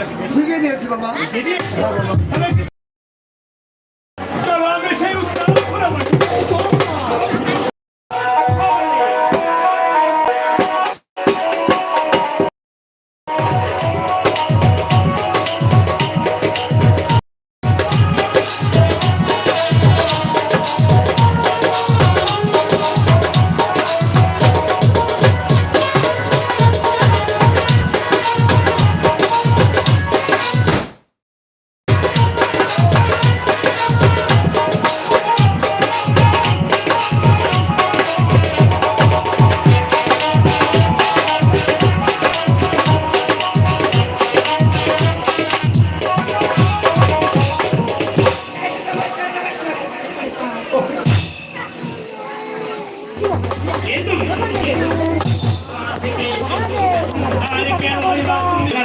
逃げるやつがまん。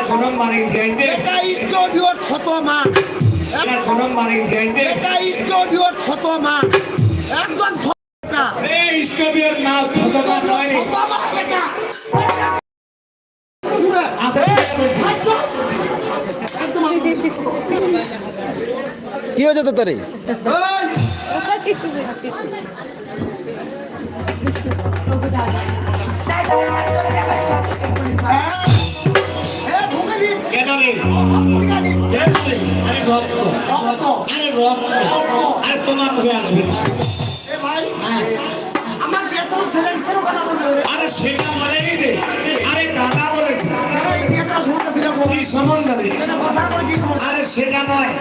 গরম বাড়ি যাইতে এটা স্টুডিও ছোট মা। গরম বাড়ি যাইতে এটা স্টুডিও ছোট মা একদম নয়। ছোট মা এটা কি হয়েছে তো তোরে? আরে তোমার মুখে আসবে। আমার বেতন ছেলে কোনো কথা বলবে আরে সেটা বলেনি রে আরে দাদা বলেছে কি সম্বন্ধ আরে সেটা নয়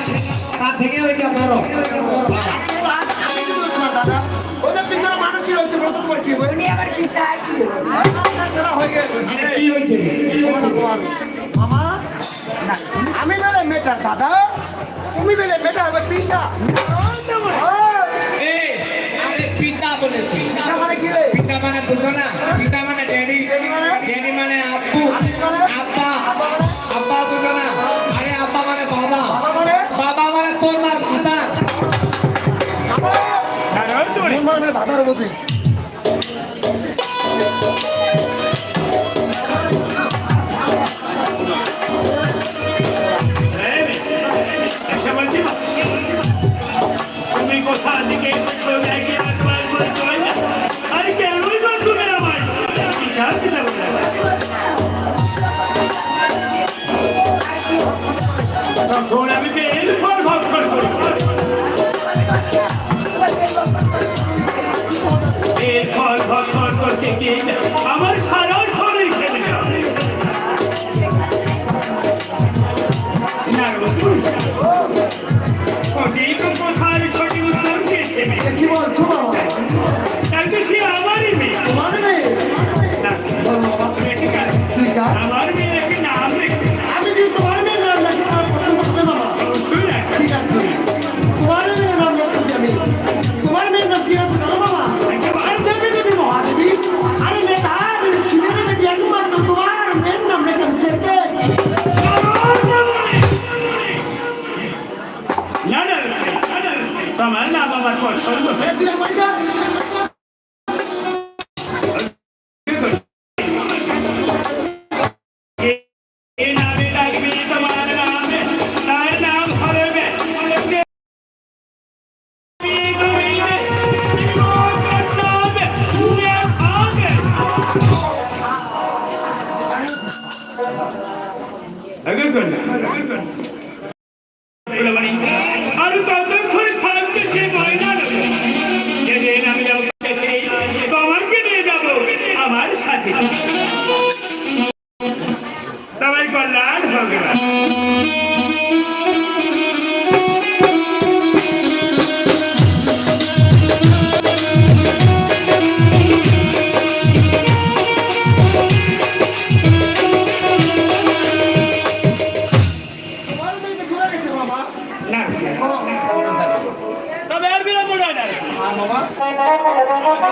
তা থেকে ওইটা বড় দাদা ওদের পিছনে তোমার কি উনি আবার পিতা সেটা হয়ে গেল। কি হয়েছে? মামা আমি বেলে মেটার দাদা। তুমি বেলে মেটার হবে পিসা। পিতা মানে কি রে? পিতা মানে বুঝো না। পিতা মানে ড্যাডি। ড্যাডি মানে? আব্বু। আব্বা আব্বা। বুঝো না। যাব তখন আমি ফল ভক্ষণ করি? আমার అగర్కొండ అగర్కొండ toma.